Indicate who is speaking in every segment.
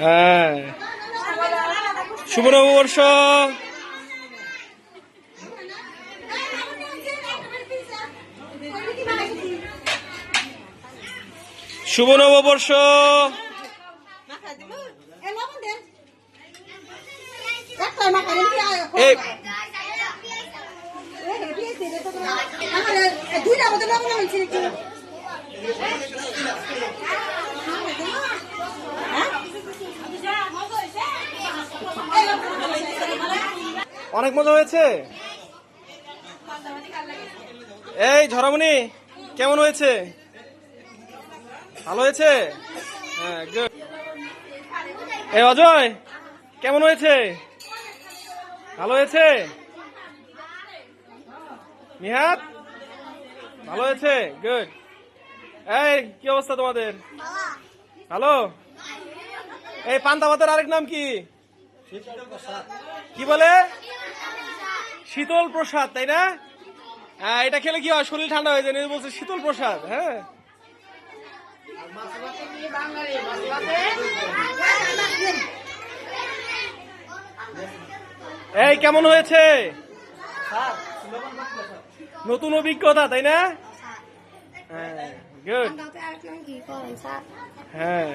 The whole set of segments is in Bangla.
Speaker 1: হ্যাঁ শুভ নববর্ষ শুভ নববর্ষ
Speaker 2: দুইটা হয়েছে
Speaker 1: অনেক মজা হয়েছে? এই ঝরামনি কেমন হয়েছে? ভালো হয়েছে? হ্যাঁ good. এই, অজয়, কেমন হয়েছে? ভালো হয়েছে? নিহাত, ভালো হয়েছে? গুড এই, কি অবস্থা তোমাদের? হ্যালো এই, পান্তা ভাতের আরেক নাম কি? কি বলে? শীতল প্রসাদ তাই না? হ্যাঁ এটা খেলে কি হয়? শরীর ঠান্ডা হয়ে যায় বলছে শীতল প্রসাদ হ্যাঁ? এই কেমন হয়েছে? নতুন অভিজ্ঞতা তাই না? হ্যাঁ গুড হ্যাঁ।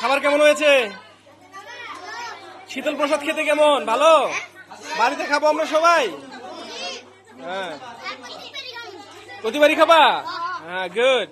Speaker 1: খাবার কেমন হয়েছে? শীতল প্রসাদ খেতে কেমন? ভালো? বাড়িতে খাব আমরা সবাই? হ্যাঁ। প্রতিবারই খাবা? হ্যাঁ গুড